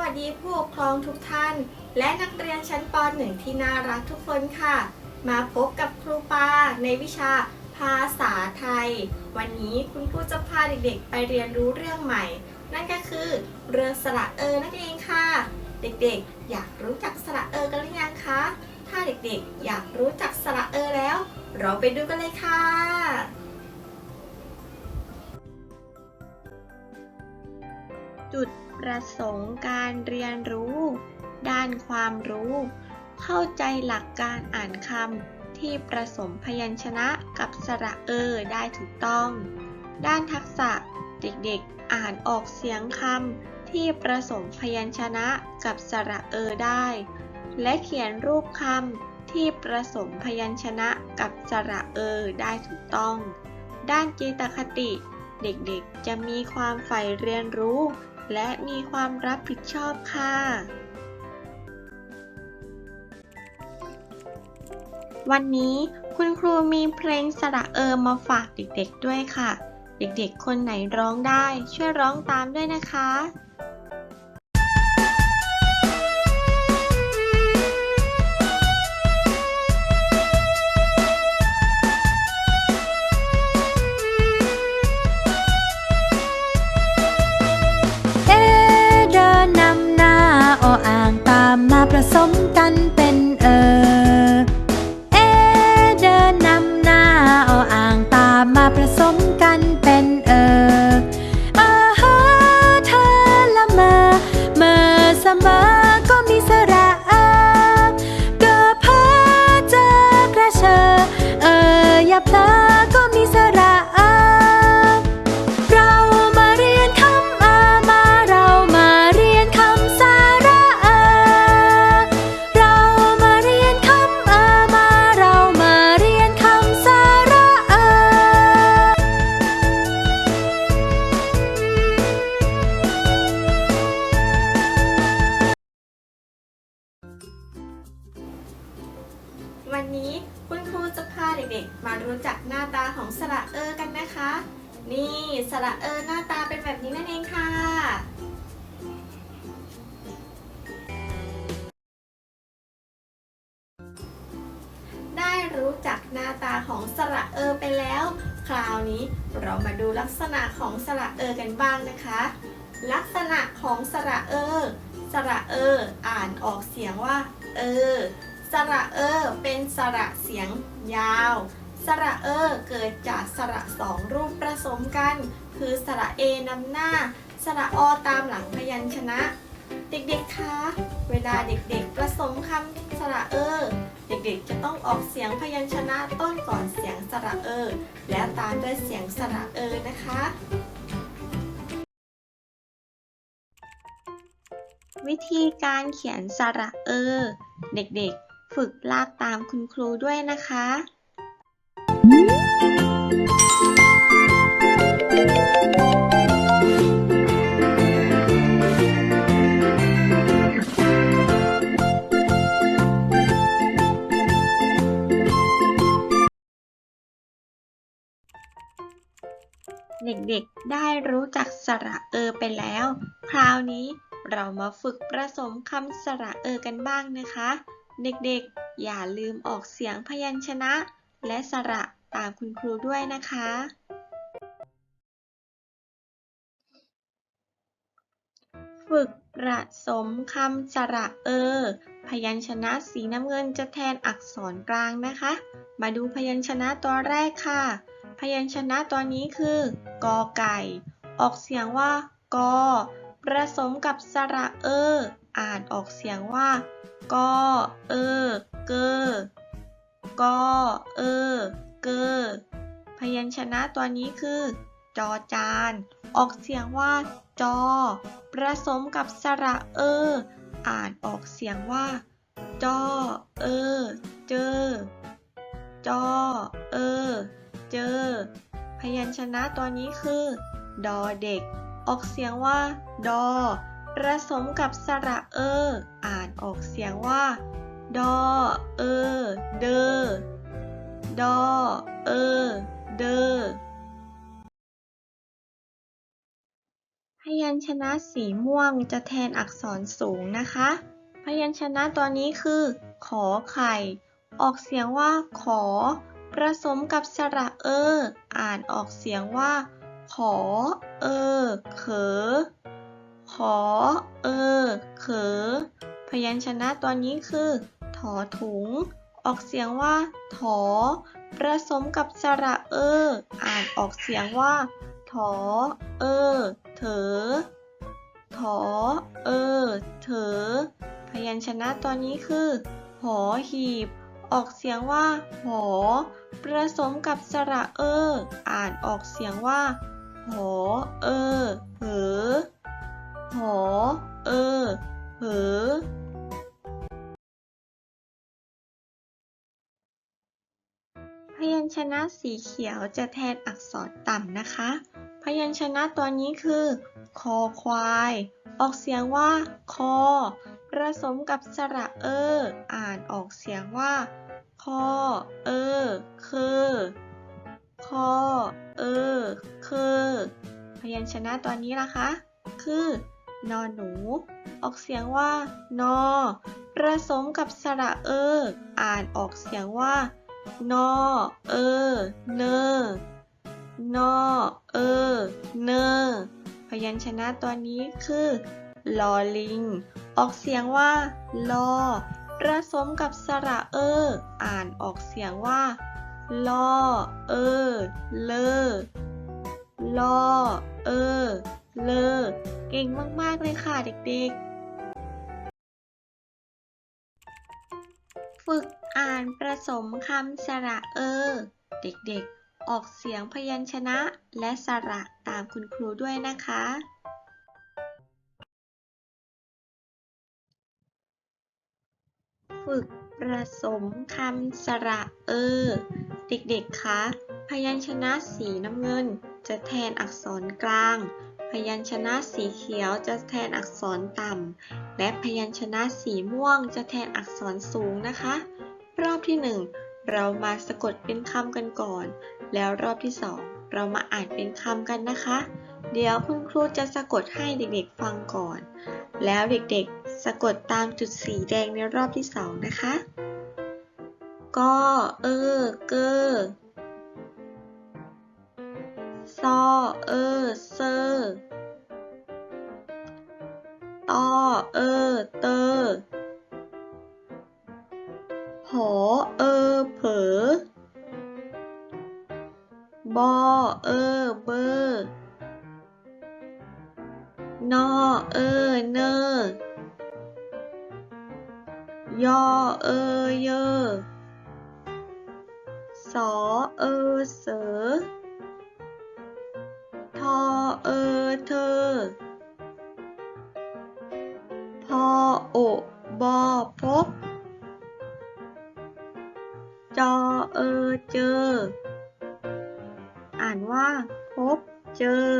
วัสดีผู้ปกครองทุกท่าน และนักเรียนชั้นป .1 ที่น่ารักทุกคนค่ะ มาพบกับครูปาในวิชาภาษาไทย วันนี้คุณครูจะพาเด็กๆ ไปเรียนรู้เรื่องใหม่ นั่นก็คือ เรื่องสระเออนั่นเองค่ะ เด็กๆ อยากรู้จักสระเออกันหรือยังคะ ถ้าเด็กๆ อยากรู้จักสระเออแล้ว เราไปดูกันเลยค่ะจุด ประสงค์การเรียนรู้ ด้านความรู้ เข้าใจหลักการอ่านคำที่ประสมพยัญชนะกับสระเออได้ถูกต้อง ด้านทักษะเด็กๆอ่านออกเสียงคำที่ประสมพยัญชนะกับสระเออได้ และเขียนรูปคำที่ประสมพยัญชนะกับสระเออได้ถูกต้อง ด้านจิตคติเด็กๆ จะมีความใฝ่เรียนรู้ และมีความรับผิดชอบค่ะ วันนี้คุณครูมีเพลงสระเออมาฝากเด็กๆด้วยค่ะ เด็กๆ คนไหนร้องได้ช่วยร้องตามด้วยนะคะ รู้จักหน้าตาของสระเออไปแล้ว คราวนี้เรามาดูลักษณะของสระเออกันบ้างนะคะ ลักษณะของสระเออ สระเออ อ่านออกเสียงว่า เออ สระเออ เป็นสระเสียงยาว สระเออ เกิดจากสระสองรูปผสมกัน คือสระเอนำหน้า สระอตามหลังพยัญชนะ เด็กๆ คะ เวลาเด็กๆ ผสมคำสระเออ เด็กๆ จะต้องออกเสียงพยัญชนะต้นก่อนเสียงสระเออ แล้วตามด้วยเสียงสระเออนะคะ วิธีการเขียนสระเออ เด็กๆ ฝึกลากตามคุณครูด้วยนะคะ ด็กๆ ได้รู้จักสระเออไปแล้ว คราวนี้เรามาฝึกผสมคำสระเออกันบ้างนะคะ เด็กๆ อย่าลืมออกเสียงพยัญชนะ และสระตามคุณครูด้วยนะคะ ฝึกประสมคำสระเออ พยัญชนะสีน้ำเงินจะแทนอักษรกลางนะคะ มาดูพยัญชนะตัวแรกค่ะ พยัญชนะตัวนี้คือกอไก่ ออกเสียงว่ากอผสมกับสระเออ อ่านออกเสียงว่ากอเออเกอกอเออเกอพยัญชนะตัวนี้คือ จอจาน ออกเสียงว่า จอผสมกับสระเออ อ่านออกเสียงว่า จอเออเจอ จอเออ เจอ พยัญชนะตัวนี้คือ ดอเด็ก ออกเสียงว่า ดอผสมกับสระเออ อ่านออกเสียงว่า ดอ เออ เดอ ดอ เออ เดอ พยัญชนะสีม่วงจะแทนอักษรสูงนะคะ พยัญชนะตัวนี้คือ ขอไข่ ออกเสียงว่า ขอ ผสมกับสระเออ อ่านออกเสียงว่า ขอ เออ เขอ ขอ เออ เขอ พยัญชนะตัวนี้คือ ถอถุง ออกเสียงว่า ถอ ผสมกับสระเออ อ่านออกเสียงว่า ถอ เออ เถอ ถอ เออ เถอ พยัญชนะตัวนี้คือ หอหีบ ออกเสียงว่า หอผสมกับสระเออ อ่านออกเสียงว่า หอ เออ เหอ หอ เออ เหอพยัญชนะสีเขียวจะแทนอักษรต่ำนะคะ พยัญชนะตัวนี้คือ คอควาย ออกเสียงว่า คอผสมกับสระเออ อ่านออกเสียงว่า คอเออเคอคอเออเคอพยัญชนะตัวนี้ล่ะคะ คือนอหนู ออกเสียงว่า นอผสมกับสระเออ อ่านออกเสียงว่า นอ เออ เนอนอ เออ เนอ พยัญชนะตัวนี้คือ ลอลิง ออกเสียงว่า ลอ ผสมกับสระเออ อ่านออกเสียงว่าลอเออ เลอลอเออ เลอ เก่งมาก ๆ เลยค่ะเด็ก ๆ ฝึกอ่านผสมคำสระเออ เด็ก ๆ ออกเสียงพยัญชนะและสระตามคุณครูด้วยนะคะ ฝึกผสมคำสระเออ เด็กๆ คะ พยัญชนะสีน้ำเงินจะแทนอักษรกลาง พยัญชนะสีเขียวจะแทนอักษรต่ำ และพยัญชนะสีม่วงจะแทนอักษรสูงนะคะ รอบที่หนึ่งเรามาสะกดเป็นคำกันก่อน แล้วรอบที่สองเรามาอ่านเป็นคำกันนะคะ เดี๋ยวคุณครูจะสะกดให้เด็กๆฟังก่อน แล้วเด็กๆ สะกดตามจุดสีแดงในรอบที่สองนะคะก็เออ เกอซอ เออ เซอตอ เออ เตอหอเออ เผอบอ เออ เบอนอ เออ เนอ ยอเออเยอสอเออเสอทอเออเธอพอโอบอพบจอเออเจอ อ่านว่าพบเจอ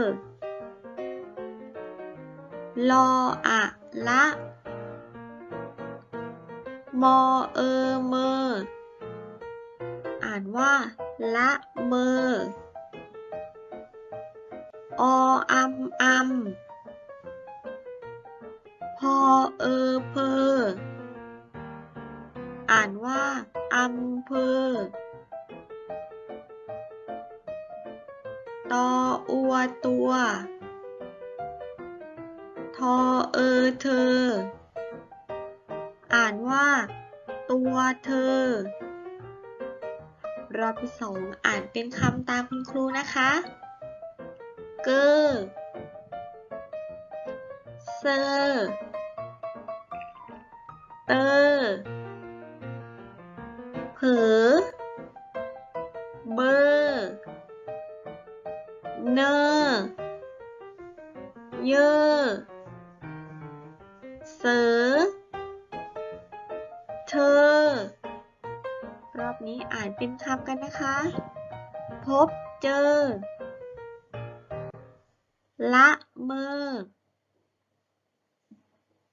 ลออะละ มอเออเมอ อ่านว่า ละเมอ ออัมอัมพอเออเพอ อ่านว่าอำเภอตออัวตัว ทอเออเธอ อ่านว่า ตัวเธอ รอบที่สองอ่านเป็นคำตามคุณครูนะคะ เกอเซอร์เตอร์เผอเบอร์เนอ คำกันนะคะ พบเจอ ละเมอ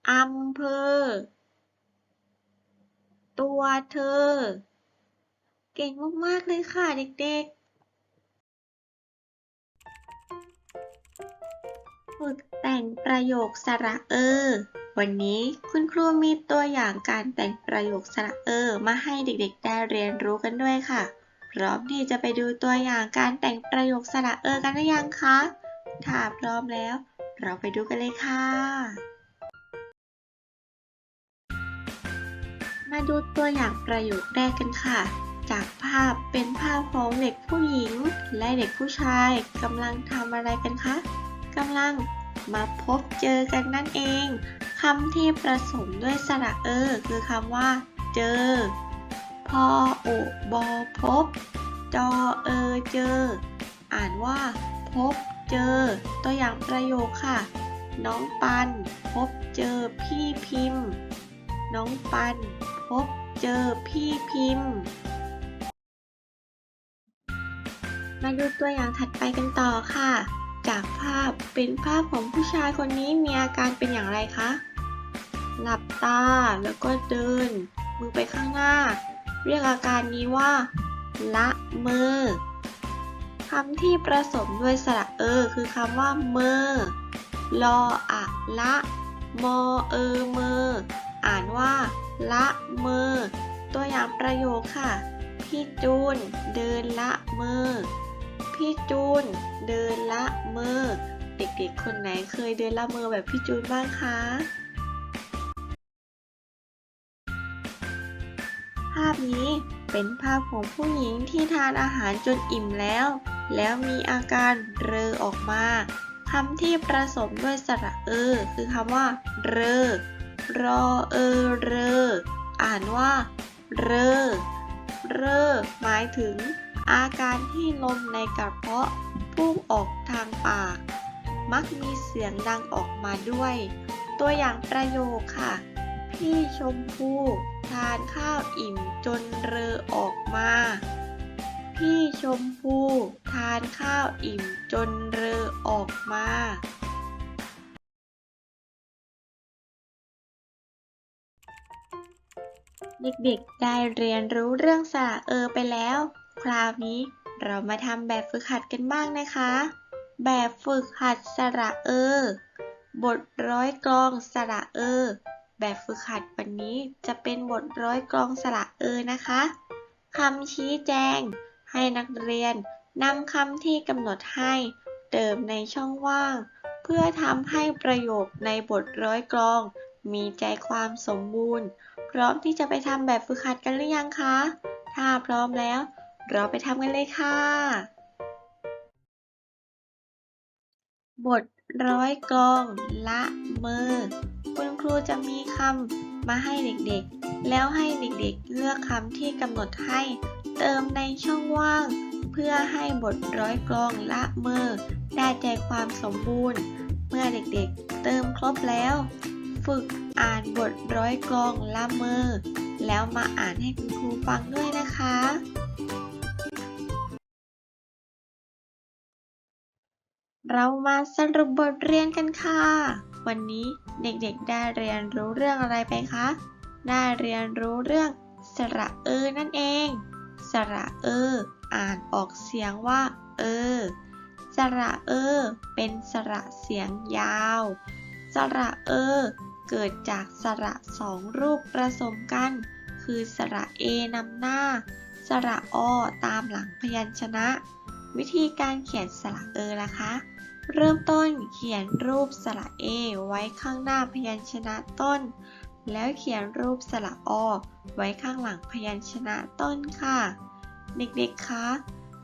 อำเภอ ตัวเธอ เก่งมากๆเลยค่ะเด็กๆ ฝึกแต่งประโยคสระเออ วันนี้คุณครูมีตัวอย่างการแต่งประโยคสระเออ มาให้เด็กๆ ได้เรียนรู้กันด้วยค่ะ พร้อมที่จะไปดูตัวอย่างการแต่งประโยคสระเออกันหรือยังคะ ถ้าพร้อมแล้ว เราไปดูกันเลยค่ะ มาดูตัวอย่างประโยคแรกกันค่ะ จากภาพเป็นภาพของเด็กผู้หญิง และเด็กผู้ชายกำลังทำอะไรกันคะกำลังมาพบเจอกันนั่นเองำที่ประสมด้วยสระเออ คือคำว่า เจอ พอโอบอพบ จอเออเจอ อ่านว่า พบเจอ ตัวอย่างประโยคค่ะ น้องปัน พบเจอพี่พิมพ์ น้องปัน พบเจอพี่พิมพ์ มาดูตัวอย่างถัดไปกันต่อค่ะ จากภาพเป็นภาพของผู้ชายคนนี้มีอาการเป็นอย่างไรคะ หลับตาแล้วก็เดิน มือไปข้างหน้า เรียกอาการนี้ว่า ละเมอคำที่ประสมด้วยสระเออ คือคำว่าเมอลออะละมอเออเมออ่านว่า ละเมอ ตัวอย่างประโยคค่ะ พี่จูนเดินละเมอ พี่จูนเดินละเมอ เด็กๆ คนไหนเคยเดินละเมอแบบพี่จูนบ้างคะาพนี้ เป็นภาพของผู้หญิงที่ทานอาหารจนอิ่มแล้ว แล้วมีอาการเรอออกมาคำที่ประสมด้วยสระเออคือคำว่า เรอ รอเออเรอ อ่านว่า เรอ เรอ หมายถึง อาการที่ลมในกระเพาะพุ่งออกทางปาก มักมีเสียงดังออกมาด้วย ตัวอย่างประโยคค่ะ พี่ชมพู่ ทานข้าวอิ่มจนเรอออกมา พี่ชมพู่ทานข้าวอิ่มจนเรอออกมาเด็กๆ ได้เรียนรู้เรื่องสระเออไปแล้ว คราวนี้เรามาทำแบบฝึกหัดกันบ้างนะคะ แบบฝึกหัดสระเออ บทร้อยกลองสระเออ แบบฝึกหัดวันนี้จะเป็นบทร้อยกลองสระเออนะคะคำชี้แจง ให้นักเรียนนำคำที่กำหนดให้เติมในช่องว่าง เพื่อทำให้ประโยคในบทร้อยกลอง มีใจความสมบูรณ์ พร้อมที่จะไปทำแบบฝึกหัดกันหรือยังคะ ถ้าพร้อมแล้ว เราไปทำกันเลยค่ะ บท ร้อยกลองละเมอ คุณครูจะมีคำมาให้เด็กๆ แล้วให้เด็กๆ เลือกคำที่กำหนดให้ เติมในช่องว่าง เพื่อให้บทร้อยกลองละเมอ ได้ใจความสมบูรณ์ เมื่อเด็กๆ เติมครบแล้ว ฝึกอ่านบทร้อยกลองละเมอ แล้วมาอ่านให้คุณครูฟังด้วยนะคะ เรามาสรุปบทเรียนกันค่ะ วันนี้เด็กๆได้เรียนรู้เรื่องอะไรไปคะ ได้เรียนรู้เรื่องสระเออนั่นเอง สระเออ อ่านออกเสียงว่า เออ สระเออ เป็นสระเสียงยาว สระเออ เกิดจากสระสองรูปผสมกัน คือสระเอนำหน้า สระอตามหลังพยัญชนะ วิธีการเขียนสระเออล่ะคะ เริ่มต้นเขียนรูปสระเอไว้ข้างหน้าพยัญชนะต้น แล้วเขียนรูปสระอไว้ข้างหลังพยัญชนะต้นค่ะ เด็กๆ คะ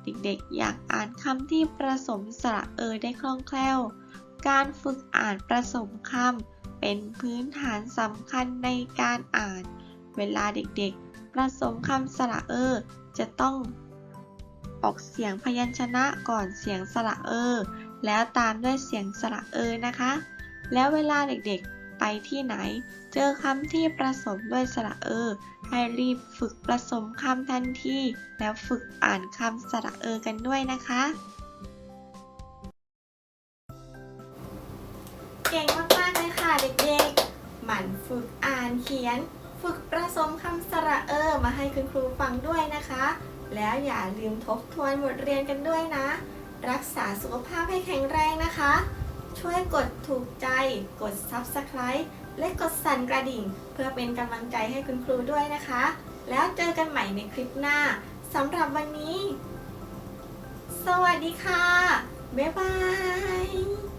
เด็กๆ อยากอ่านคำที่ประสมสระเอได้คล่องแคล่ว การฝึกอ่านประสมคำเป็นพื้นฐานสำคัญในการอ่าน เวลาเด็กๆประสมคำสระเอจะต้องออกเสียงพยัญชนะก่อนเสียงสระเอ แล้วตามด้วยเสียงสระเออนะคะ แล้วเวลาเด็กๆไปที่ไหน เจอคำที่ประสมด้วยสระเออ ให้รีบฝึกประสมคำทันทีแล้วฝึกอ่านคำสระเออกันด้วยนะคะ เก่งมากๆเลยค่ะเด็กๆ หมั่นฝึกอ่านเขียน ฝึกประสมคำสระเออมาให้คุณครูฟังด้วยนะคะ แล้วอย่าลืมทบทวนบทเรียนกันด้วยนะ รักษาสุขภาพให้แข็งแรงนะคะ ช่วยกดถูกใจ กด Subscribe และกดสั่นกระดิ่ง เพื่อเป็นกำลังใจให้คุณครูด้วยนะคะ แล้วเจอกันใหม่ในคลิปหน้าสำหรับวันนี้ สวัสดีค่ะ บ๊ายบาย